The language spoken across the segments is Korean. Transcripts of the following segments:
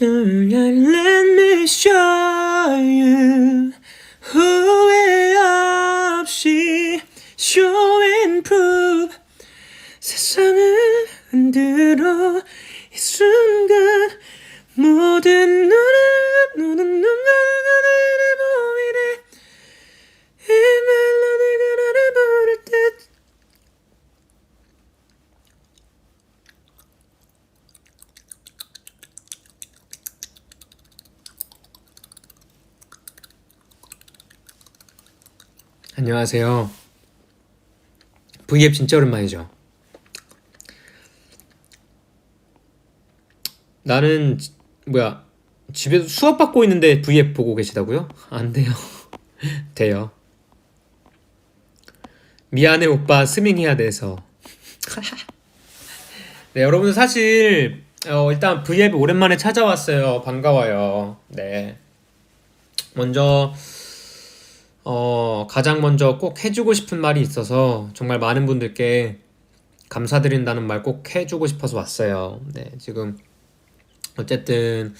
Söylenmiş çok 안녕하세요. V앱 진짜 오랜만이죠. 나는 지- 뭐야 집에서 수업 받고 있는데 V앱 보고 계시다고요? 안 돼요. 돼요. 미안해 오빠 스밍해야 돼서. 네 여러분 사실 어, 일단 V앱 오랜만에 찾아왔어요. 반가워요. 네. 먼저 어, 가장 먼저 꼭 해주고 싶은 말이 있어서 정말 많은 분들께 감사드린다는 말 꼭 해주고 싶어서 왔어요. 네, 지금 어쨌든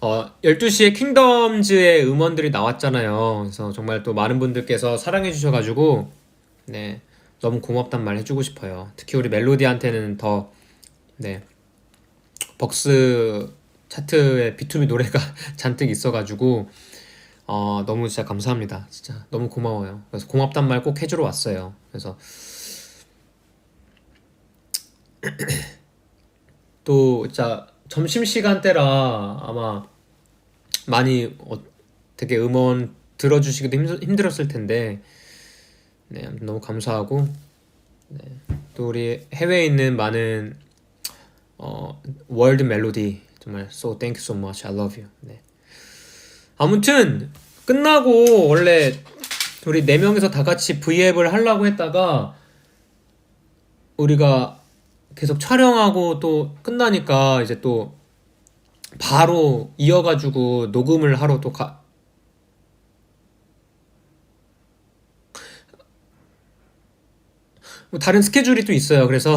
어, 12시에 킹덤즈의 음원들이 나왔잖아요. 그래서 정말 또 많은 분들께서 사랑해 주셔가지고 네, 너무 고맙단 말 해주고 싶어요. 특히 우리 멜로디한테는 더 네, 벅스 차트에 B2B 노래가 잔뜩 있어가지고 어, 너무 진짜 감사합니다. 진짜 너무 고마워요. 그래서 고맙단 말 꼭 해주러 왔어요. 그래서 또 진짜 점심 시간대라 아마 많이 어, 되게 음원 들어주시기도 힘들, 힘들었을 텐데 네, 너무 감사하고 네, 또 우리 해외에 있는 많은 어, 월드 멜로디 정말 so thank you so much I love you 네. 아무튼 끝나고 원래 우리 네 명이서 다 같이 V앱을 하려고 했다가 우리가 계속 촬영하고 또 끝나니까 이제 또 바로 이어가지고 녹음을 하러 또 가. 뭐 다른 스케줄이 또 있어요. 그래서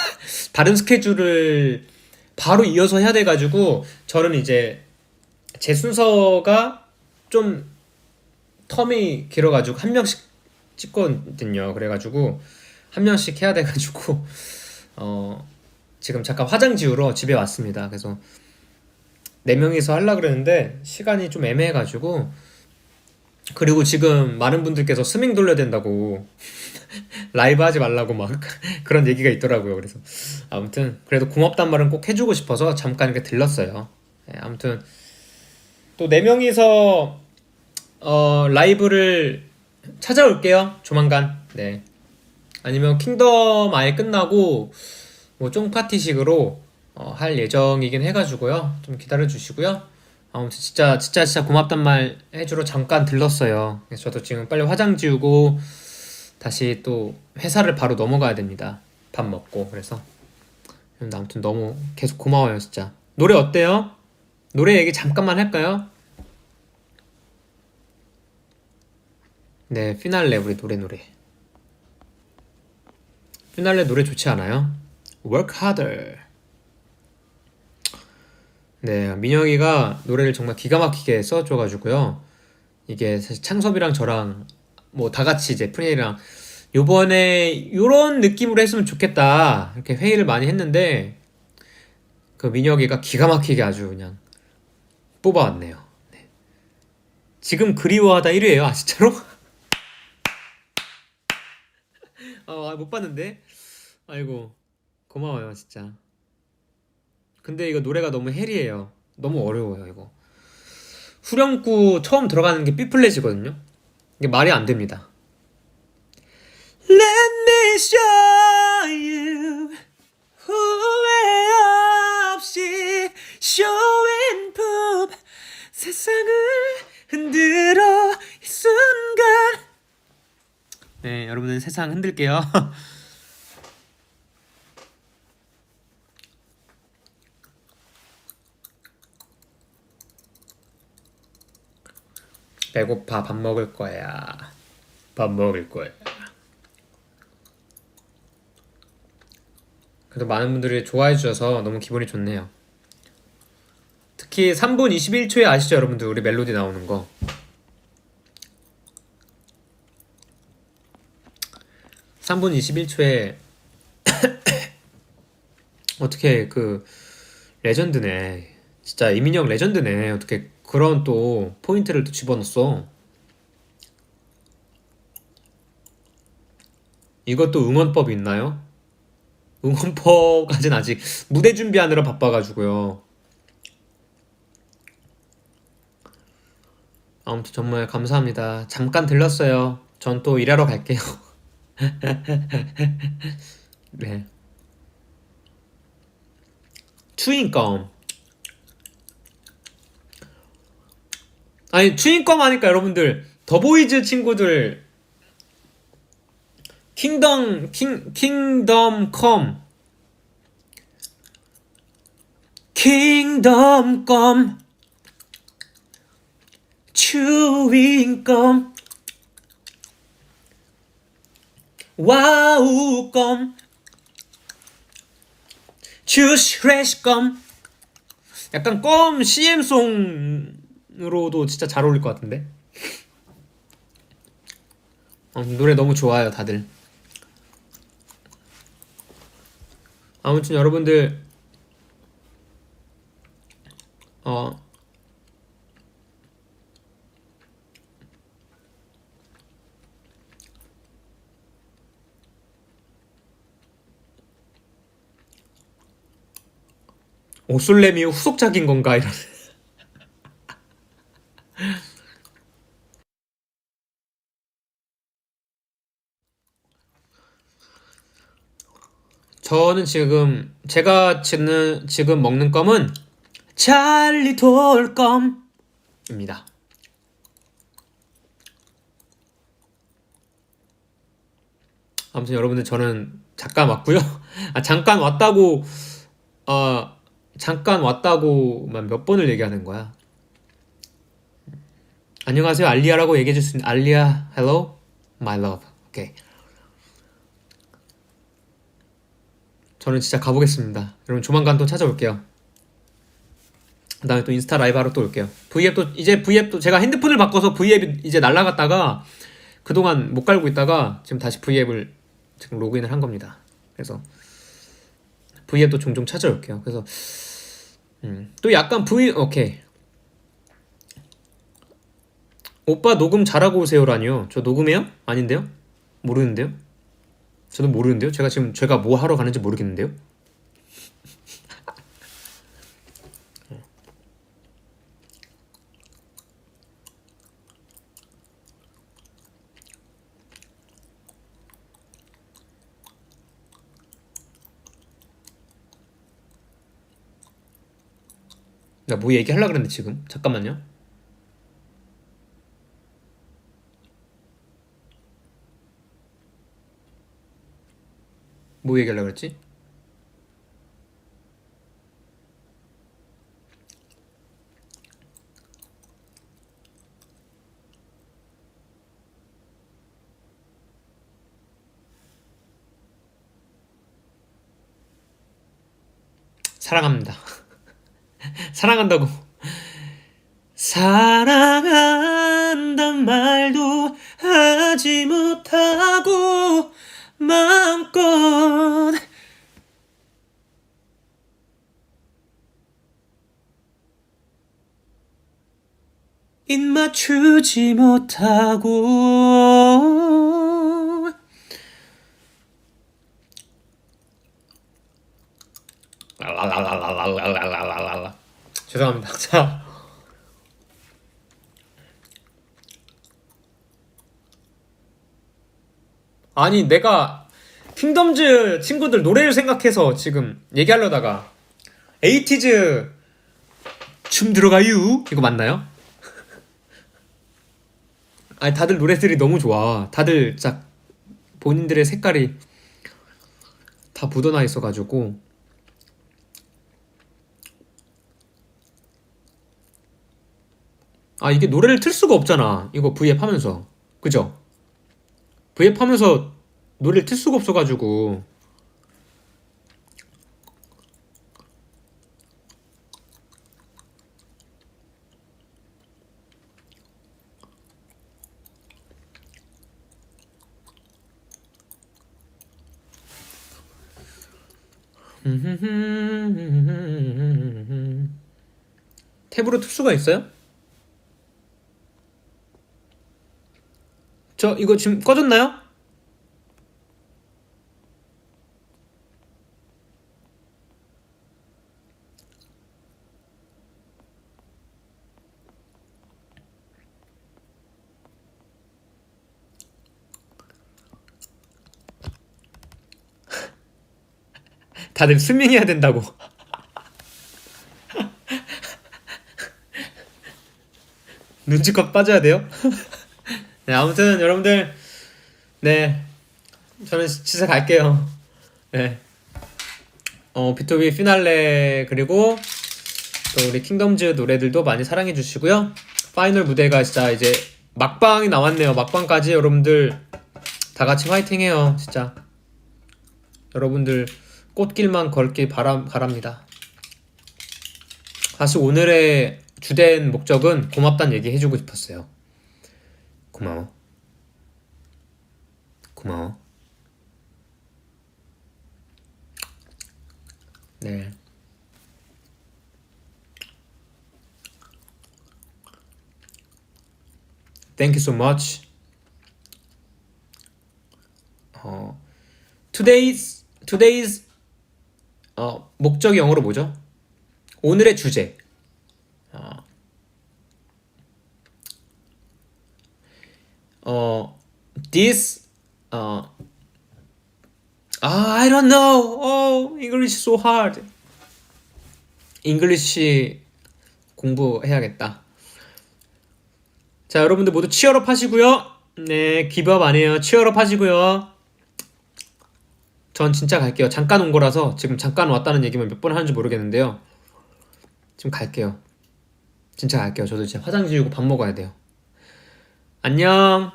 다른 스케줄을 바로 이어서 해야 돼가지고 저는 이제 제 순서가 좀 텀이 길어가지고 한 명씩 찍거든요. 그래가지고 한 명씩 해야 돼가지고 어 지금 잠깐 화장 지우러 집에 왔습니다. 그래서 네 명이서 하려 그랬는데 시간이 좀 애매해가지고 그리고 지금 많은 분들께서 스밍 돌려야 된다고 라이브 하지 말라고 막 그런 얘기가 있더라고요. 그래서 아무튼 그래도 고맙단 말은 꼭 해주고 싶어서 잠깐 이렇게 들렀어요. 네, 아무튼 또 네 명이서 어, 라이브를 찾아올게요. 조만간. 네. 아니면 킹덤 아예 끝나고 뭐 쫑파티식으로 어, 할 예정이긴 해가지고요. 좀 기다려 주시고요. 아무튼 진짜 진짜 진짜 고맙단 말 해주러 잠깐 들렀어요. 그래서 저도 지금 빨리 화장 지우고 다시 또 회사를 바로 넘어가야 됩니다. 밥 먹고 그래서 아무튼 너무 계속 고마워요 진짜. 노래 어때요? 노래 얘기 잠깐만 할까요? 네, 피날레 우리 노래 노래. 피날레 노래 좋지 않아요? Work harder. 네, 민혁이가 노래를 정말 기가 막히게 써줘가지고요. 이게 사실 창섭이랑 저랑 뭐 다 같이 이제 프리이랑 요번에 요런 느낌으로 했으면 좋겠다 이렇게 회의를 많이 했는데 그 민혁이가 기가 막히게 아주 그냥 뽑아왔네요. 네. 지금 그리워하다 1위에요. 아 진짜로? 아, 못 봤는데. 아이고 고마워요 진짜. 근데 이거 노래가 너무 헬이에요. 너무 어려워요 이거. 후렴구 처음 들어가는 게 B플랫이거든요. 이게 말이 안 됩니다. Let me show you 후회 없이 prove 세상을 흔들어 이 순간. 네 여러분들 세상 흔들게요. 배고파 밥 먹을 거야. 밥 먹을 거야 그래도 많은 분들이 좋아해 주셔서 너무 기분이 좋네요. 특히 3분 21초에 아시죠, 여러분들? 우리 멜로디 나오는 거. 3분 21초에 어떻게 그 레전드네. 진짜 이민혁 레전드네. 어떻게 그런 또 포인트를 또 집어넣었어. 이것도 응원법이 있나요? 응원법까지는 아직 무대 준비하느라 바빠가지고요. 아무튼 정말 감사합니다. 잠깐 들렀어요. 전 또 일하러 갈게요. 네. 추인검. 아니, 추인검 하니까 여러분들, 더보이즈 친구들, 킹덤, 킹, 킹덤 컴. 킹덤 컴. 추인검. 와우 껌. 주스레시 껌. 약간 껌 CM송으로도 진짜 잘 어울릴 것 같은데. 어, 노래 너무 좋아요, 다들. 아무튼 여러분들 어 오술렘이 후속작인 건가 이런 저는 지금 제가 지금 지금 먹는 껌은 찰리 돌껌입니다. 아무튼 여러분들 저는 잠깐 왔고요. 아 잠깐 왔다고 아 잠깐 왔다고만 몇 번을 얘기하는 거야. 안녕하세요 알리아라고 얘기해 줄 수 있는 알리아 hello my love 오케이 저는 진짜 가보겠습니다 여러분 조만간 또 찾아올게요 그 다음에 또 인스타 라이브 하러 또 올게요 V앱 또 이제 V앱 또 제가 핸드폰을 바꿔서 V앱이 이제 날라갔다가 그동안 못 갈고 있다가 지금 다시 V앱을 지금 로그인을 한 겁니다 그래서 V앱도 종종 찾아올게요 그래서 음, 또 약간 V 오케이 오빠 녹음 잘하고 오세요라니요. 저 녹음해요? 아닌데요? 모르는데요? 저도 모르는데요? 제가 지금 제가 뭐 하러 가는지 모르겠는데요? 나 뭐 얘기하려고 그랬는데 지금 잠깐만요. 뭐 얘기하려고 그랬지? 사랑합니다. 사랑한다고. 사랑한단 말도 하지 못하고 마음껏 입 맞추지 못하고 랄랄랄랄랄랄랄랄랄라 죄송합니다. 자. 아니 내가 킹덤즈 친구들 노래를 생각해서 지금 얘기하려다가 에이티즈 춤 들어가유? 이거 맞나요? 아니 다들 노래들이 너무 좋아. 다들 딱 본인들의 색깔이 다 묻어나 있어가지고. 아 이게 노래를 틀 수가 없잖아. 이거 V앱 하면서. 그죠? V앱 하면서 노래를 틀 수가 없어가지고 탭으로 틀 수가 있어요? 저 이거 지금 꺼졌나요? 다들 스밍해야 된다고. 눈치껏 빠져야 돼요? 네, 아무튼 여러분들, 네, 저는 진짜 갈게요. 네, 어 B2B 피날레 그리고 또 우리 킹덤즈 노래들도 많이 사랑해 주시고요. 파이널 무대가 진짜 이제 막방이 나왔네요. 막방까지 여러분들 다 같이 화이팅해요. 진짜 여러분들 꽃길만 걸길 바람 바랍니다. 사실 오늘의 주된 목적은 고맙다는 얘기 해주고 싶었어요. 고마워. 고마워. 네. Thank you so much. 어, today's today's 어, 목적이 영어로 뭐죠? 오늘의 주제. 어, 어 this 어 아, I don't know. Oh, English so hard. English 공부해야겠다. 자, 여러분들 모두 치얼업 하시고요. 네, 기부업 안 해요. 치얼업 하시고요. 전 진짜 갈게요. 잠깐 온 거라서 지금 잠깐 왔다는 얘기만 몇 번 하는지 모르겠는데요. 지금 갈게요. 진짜 갈게요. 저도 진짜 화장 지우고 밥 먹어야 돼요. 안녕.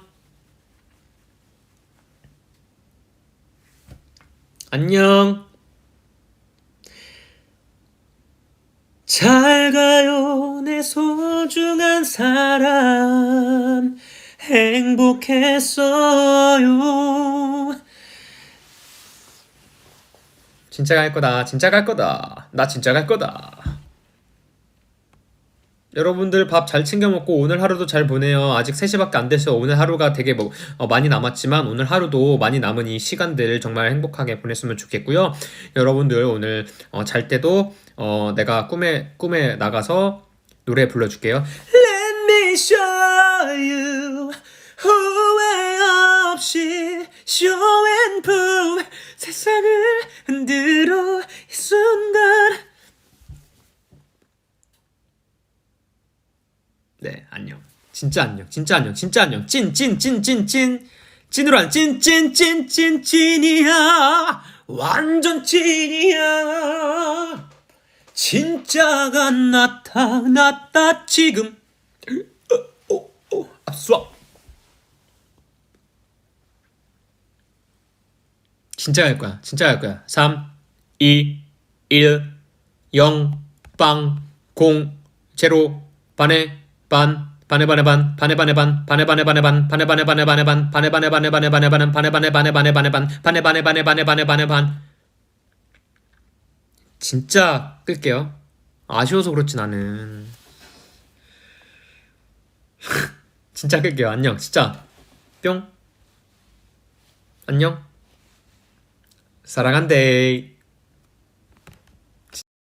안녕. 잘 가요, 내 소중한 사람. 행복했어요. 진짜 갈 거다. 진짜 갈 거다. 나 진짜 갈 거다. 여러분들 밥 잘 챙겨 먹고 오늘 하루도 잘 보내요. 아직 3시밖에 안 돼서 오늘 하루가 되게 뭐 어, 많이 남았지만 오늘 하루도 많이 남은 이 시간들 정말 행복하게 보냈으면 좋겠고요. 여러분들 오늘 어, 잘 때도 어, 내가 꿈에 꿈에 나가서 노래 불러줄게요. Let me show you 후회 없이 show and prove 세상을 흔들어 이 순간 네, 안녕. 진짜 안녕. 진짜 안녕. 진짜 안녕. 찐, 찐, 찐, 찐, 찐. 찐으로 한 찐, 찐, 찐, 찐, 찐이야. 완전 찐이야. 진짜가 나타났다, 지금. 어, 어, 어, 압수아. 진짜 갈 거야. 진짜 갈 거야. 3, 2, 1, 0, 빵, 0, 제로, 반에, 반, 반에 반에 반, 반에 반에 반, 반에 반에 반에 반, 반에 반에 반에 반에 반, 반에 반에 반에 반에 반에 반, 반에 반에 반에 반에 반에 반, 반에 반에 반에 반에 반에 반에 반. 진짜 끌게요. 아쉬워서 그렇지 나는. 진짜 끌게요. 안녕. 진짜. 뿅. 안녕. 사랑한대.